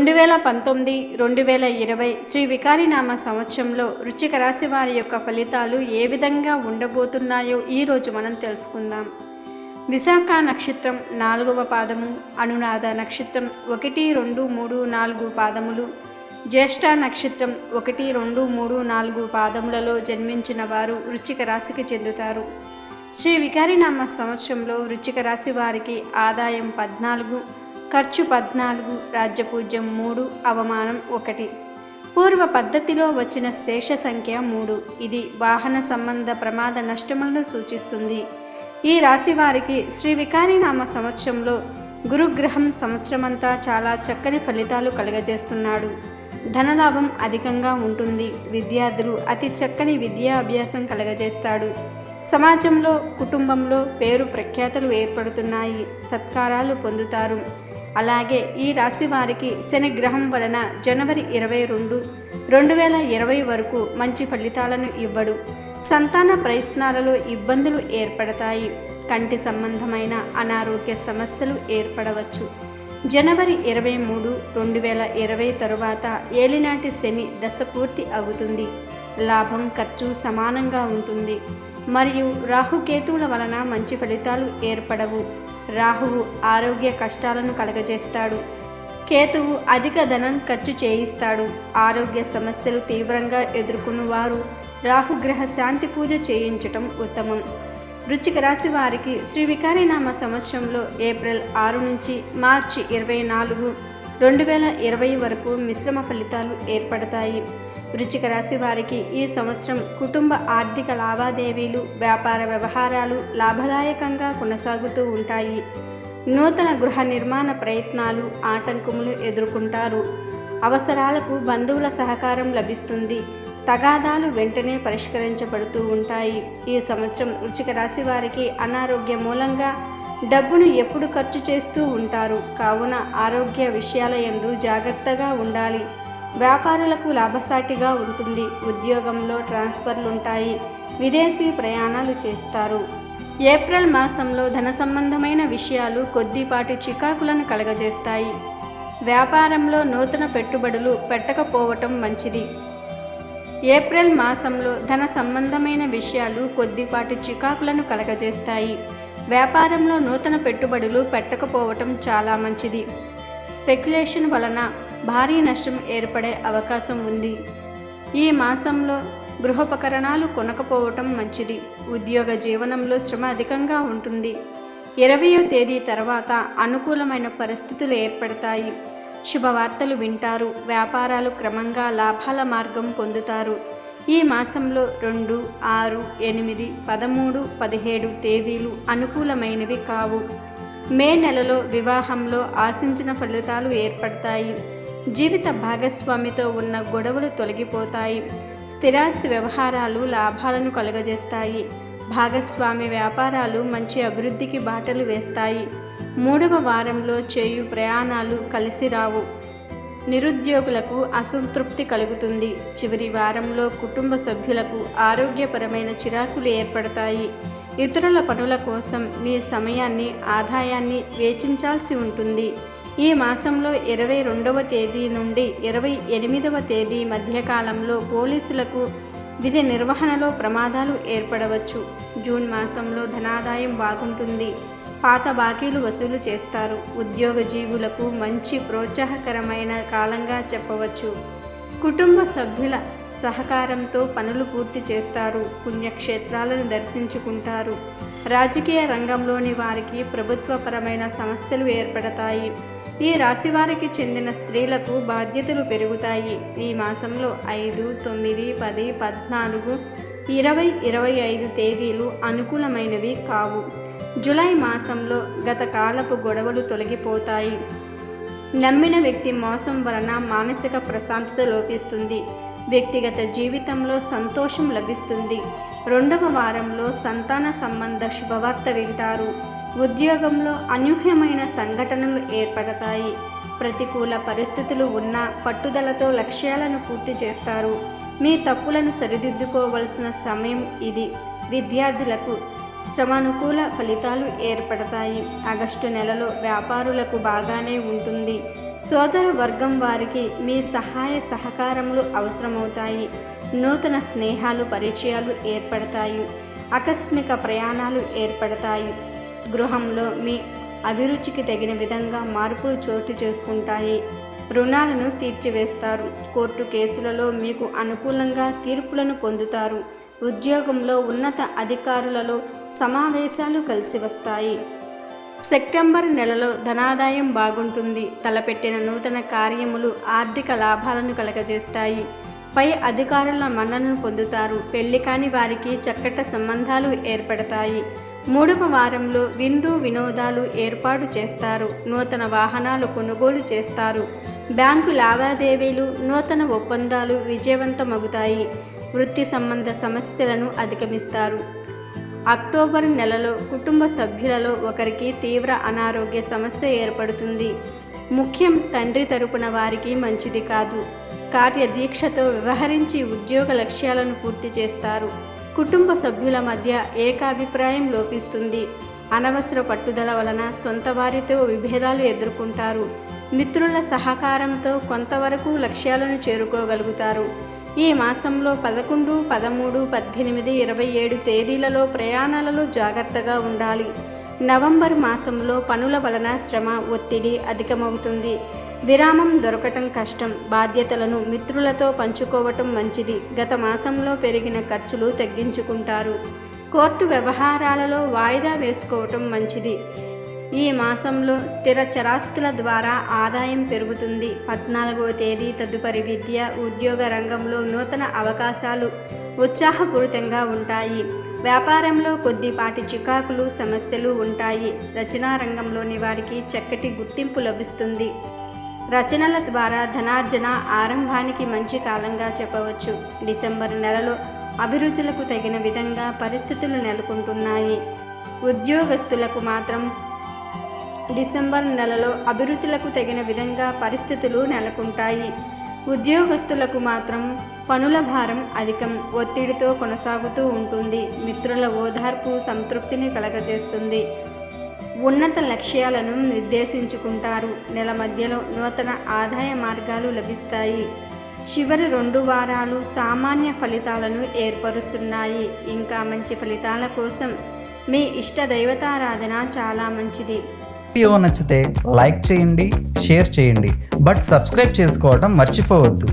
రెండు వేల పంతొమ్మిది రెండు వేల ఇరవై శ్రీ వికారినామ సంవత్సరంలో రుచిక రాశి వారి యొక్క ఫలితాలు ఏ విధంగా ఉండబోతున్నాయో ఈరోజు మనం తెలుసుకుందాం. విశాఖ నక్షత్రం నాలుగవ పాదము అనునాద నక్షత్రం ఒకటి రెండు మూడు నాలుగు పాదములు జ్యేష్ఠ నక్షత్రం ఒకటి రెండు మూడు నాలుగు పాదములలో జన్మించిన వారు రుచిక రాశికి చెందుతారు. శ్రీ వికారినామ సంవత్సరంలో రుచిక రాశి వారికి ఆదాయం పద్నాలుగు ఖర్చు పద్నాలుగు రాజ్యపూజ్యం మూడు అవమానం ఒకటి. పూర్వ పద్ధతిలో వచ్చిన శేష సంఖ్య మూడు. ఇది వాహన సంబంధ ప్రమాద నష్టములను సూచిస్తుంది. ఈ రాశి వారికి శ్రీ వికారినామ సంవత్సరంలో గురుగ్రహం సంవత్సరమంతా చాలా చక్కని ఫలితాలు కలుగజేస్తున్నాడు. ధనలాభం అధికంగా ఉంటుంది. విద్యార్థులు అతి చక్కని విద్యా అభ్యాసం కలగజేస్తాడు. సమాజంలో కుటుంబంలో పేరు ప్రఖ్యాతలు ఏర్పడుతున్నాయి. సత్కారాలు పొందుతారు. అలాగే ఈ రాశి వారికి శనిగ్రహం వలన జనవరి ఇరవై రెండు రెండు వేల ఇరవై వరకు మంచి ఫలితాలను ఇవ్వడు. సంతాన ప్రయత్నాలలో ఇబ్బందులు ఏర్పడతాయి. కంటి సంబంధమైన అనారోగ్య సమస్యలు ఏర్పడవచ్చు. జనవరి ఇరవై మూడు రెండు వేల ఇరవై తరువాత ఏలినాటి శని దశ పూర్తి అవుతుంది. లాభం ఖర్చు సమానంగా ఉంటుంది. మరియు రాహుకేతువుల వలన మంచి ఫలితాలు ఏర్పడవు. రాహువు ఆరోగ్య కష్టాలను కలగజేస్తాడు. కేతువు అధిక ధనం ఖర్చు చేయిస్తాడు. ఆరోగ్య సమస్యలు తీవ్రంగా ఎదుర్కొన్న వారు రాహుగ్రహ శాంతి పూజ చేయించటం ఉత్తమం. వృచ్చిక రాశి వారికి శ్రీ వికారినామ సంవత్సరంలో ఏప్రిల్ ఆరు నుంచి మార్చి ఇరవై నాలుగు రెండు వేల ఇరవై వరకు మిశ్రమ ఫలితాలు ఏర్పడతాయి. వృచ్చిక రాశి వారికి ఈ సంవత్సరం కుటుంబ ఆర్థిక లావాదేవీలు వ్యాపార వ్యవహారాలు లాభదాయకంగా కొనసాగుతూ ఉంటాయి. నూతన గృహ నిర్మాణ ప్రయత్నాలు ఆటంకములు ఎదుర్కొంటారు. అవసరాలకు బంధువుల సహకారం లభిస్తుంది. తగాదాలు వెంటనే పరిష్కరించబడుతూ ఉంటాయి. ఈ సంవత్సరం వృచ్చిక రాశి వారికి అనారోగ్య మూలంగా డబ్బును ఎప్పుడు ఖర్చు చేస్తూ ఉంటారు. కావున ఆరోగ్య విషయాల ఎందు జాగ్రత్తగా ఉండాలి. వ్యాపారులకు లాభసాటిగా ఉంటుంది. ఉద్యోగంలో ట్రాన్స్ఫర్లుంటాయి. విదేశీ ప్రయాణాలు చేస్తారు. ఏప్రిల్ మాసంలో ధన సంబంధమైన విషయాలు కొద్దిపాటి చికాకులను కలగజేస్తాయి. వ్యాపారంలో నూతన పెట్టుబడులు పెట్టకపోవటం మంచిది. ఏప్రిల్ మాసంలో ధన సంబంధమైన విషయాలు కొద్దిపాటి చికాకులను కలగజేస్తాయి. వ్యాపారంలో నూతన పెట్టుబడులు పెట్టకపోవటం చాలా మంచిది. స్పెక్యులేషన్ వలన భారీ నష్టం ఏర్పడే అవకాశం ఉంది. ఈ మాసంలో గృహోపకరణాలు కొనకపోవటం మంచిది. ఉద్యోగ జీవనంలో శ్రమ అధికంగా ఉంటుంది. ఇరవయో తేదీ తర్వాత అనుకూలమైన పరిస్థితులు ఏర్పడతాయి. శుభవార్తలు వింటారు. వ్యాపారాలు క్రమంగా లాభాల మార్గం పొందుతారు. ఈ మాసంలో రెండు ఆరు ఎనిమిది పదమూడు పదిహేడు తేదీలు అనుకూలమైనవి కావు. మే నెలలో వివాహంలో ఆశించిన ఫలితాలు ఏర్పడతాయి. జీవిత భాగస్వామితో ఉన్న గొడవలు తొలగిపోతాయి. స్థిరాస్తి వ్యవహారాలు లాభాలను కలుగజేస్తాయి. భాగస్వామి వ్యాపారాలు మంచి అభివృద్ధికి బాటలు వేస్తాయి. మూడవ వారంలో చేయు ప్రయాణాలు కలిసి రావు. నిరుద్యోగులకు అసంతృప్తి కలుగుతుంది. చివరి వారంలో కుటుంబ సభ్యులకు ఆరోగ్యపరమైన చిరాకులు ఏర్పడతాయి. ఇతరుల పనుల కోసం మీ సమయాన్ని ఆదాయాన్ని వేచించాల్సి ఉంటుంది. ఈ మాసంలో ఇరవై రెండవ తేదీ నుండి ఇరవై ఎనిమిదవ తేదీ మధ్యకాలంలో పోలీసులకు విధి నిర్వహణలో ప్రమాదాలు ఏర్పడవచ్చు. జూన్ మాసంలో ధనాదాయం బాగుంటుంది. పాత బాకీలు వసూలు చేస్తారు. ఉద్యోగ జీవులకు మంచి ప్రోత్సాహకరమైన కాలంగా చెప్పవచ్చు. కుటుంబ సభ్యుల సహకారంతో పనులు పూర్తి చేస్తారు. పుణ్యక్షేత్రాలను దర్శించుకుంటారు. రాజకీయ రంగంలోని వారికి ప్రభుత్వపరమైన సమస్యలు ఏర్పడతాయి. ఈ రాశి వారికి చెందిన స్త్రీలకు బాధ్యతలు పెరుగుతాయి. ఈ మాసంలో ఐదు తొమ్మిది పది పద్నాలుగు ఇరవై ఇరవై ఐదు తేదీలు అనుకూలమైనవి కావు. జులై మాసంలో గత కాలపు గొడవలు తొలగిపోతాయి. నమ్మిన వ్యక్తి మోసం వలన మానసిక ప్రశాంతత లోపిస్తుంది. వ్యక్తిగత జీవితంలో సంతోషం లభిస్తుంది. రెండవ వారంలో సంతాన సంబంధ శుభవార్త వింటారు. ఉద్యోగంలో అనూహ్యమైన సంఘటనలు ఏర్పడతాయి. ప్రతికూల పరిస్థితులు ఉన్న పట్టుదలతో లక్ష్యాలను పూర్తి చేస్తారు. మీ తప్పులను సరిదిద్దుకోవలసిన సమయం ఇది. విద్యార్థులకు శ్రమానుకూల ఫలితాలు ఏర్పడతాయి. ఆగస్టు నెలలో వ్యాపారులకు బాగానే ఉంటుంది. సోదర వర్గం వారికి మీ సహాయ సహకారములు అవసరమవుతాయి. నూతన స్నేహాలు పరిచయాలు ఏర్పడతాయి. ఆకస్మిక ప్రయాణాలు ఏర్పడతాయి. గృహంలో మీ అభిరుచికి తగిన విధంగా మార్పులు చోటు చేసుకుంటాయి. రుణాలను తీర్చివేస్తారు. కోర్టు కేసులలో మీకు అనుకూలంగా తీర్పులను పొందుతారు. ఉద్యోగంలో ఉన్నత అధికారులలో సమావేశాలు కలిసి వస్తాయి. సెప్టెంబర్ నెలలో ధనాదాయం బాగుంటుంది. తలపెట్టిన నూతన కార్యములు ఆర్థిక లాభాలను కలగజేస్తాయి. పై అధికారుల మన్ననను పొందుతారు. పెళ్ళి కాని వారికి చక్కట సంబంధాలు ఏర్పడతాయి. మూడవ వారంలో విందు వినోదాలు ఏర్పాటు చేస్తారు. నూతన వాహనాలు కొనుగోలు చేస్తారు. బ్యాంకు లావాదేవీలు నూతన ఒప్పందాలు విజయవంతమవుతాయి వృత్తి సంబంధ సమస్యలను అధిగమిస్తారు. అక్టోబర్ నెలలో కుటుంబ సభ్యులలో ఒకరికి తీవ్ర అనారోగ్య సమస్య ఏర్పడుతుంది. ముఖ్యం తండ్రి తరపున వారికి మంచిది కాదు. కార్యదీక్షతో వ్యవహరించి ఉద్యోగ లక్ష్యాలను పూర్తి చేస్తారు. కుటుంబ సభ్యుల మధ్య ఏకాభిప్రాయం లోపిస్తుంది. అనవసర పట్టుదల వలన సొంత వారితో విభేదాలు ఎదుర్కొంటారు. మిత్రుల సహకారంతో కొంతవరకు లక్ష్యాలను చేరుకోగలుగుతారు. ఈ మాసంలో పదకొండు పదమూడు పద్దెనిమిది ఇరవై ఏడు తేదీలలో ప్రయాణాలలో జాగ్రత్తగా ఉండాలి. నవంబర్ మాసంలో పనుల వలన శ్రమ ఒత్తిడి అధికమవుతుంది. విరామం దొరకటం కష్టం. బాధ్యతలను మిత్రులతో పంచుకోవటం మంచిది. గత మాసంలో పెరిగిన ఖర్చులు తగ్గించుకుంటారు. కోర్టు వ్యవహారాలలో వాయిదా వేసుకోవటం మంచిది. ఈ మాసంలో స్థిర చరాస్తుల ద్వారా ఆదాయం పెరుగుతుంది. పద్నాలుగవ తేదీ తదుపరి విద్య ఉద్యోగ రంగంలో నూతన అవకాశాలు ఉత్సాహపూరితంగా ఉంటాయి. వ్యాపారంలో కొద్దిపాటి చికాకులు సమస్యలు ఉంటాయి. రచనా రంగంలోని వారికి చక్కటి గుర్తింపు లభిస్తుంది. రచనల ద్వారా ధనార్జన ఆరంభానికి మంచి కాలంగా చెప్పవచ్చు. డిసెంబర్ నెలలో అభిరుచులకు తగిన విధంగా పరిస్థితులు నెలకొంటున్నాయి. ఉద్యోగస్తులకు మాత్రం డిసెంబర్ నెలలో అభిరుచులకు తగిన విధంగా పరిస్థితులు నెలకొంటాయి. ఉద్యోగస్తులకు మాత్రం పనుల భారం అధికం ఒత్తిడితో కొనసాగుతూ ఉంటుంది. మిత్రుల ఓదార్పు సంతృప్తిని కలగజేస్తుంది. ఉన్నత లక్ష్యాలను నిర్దేశించుకుంటారు. నెల మధ్యలో నూతన ఆదాయ మార్గాలు లభిస్తాయి. చివరి రెండు వారాలు సామాన్య ఫలితాలను ఏర్పరుస్తున్నాయి. ఇంకా మంచి ఫలితాల కోసం మీ ఇష్ట దైవతారాధన చాలా మంచిది. వీడియో నచ్చితే లైక్ చేయండి షేర్ చేయండి. బట్ సబ్స్క్రైబ్ చేసుకోవడం మర్చిపోవద్దు.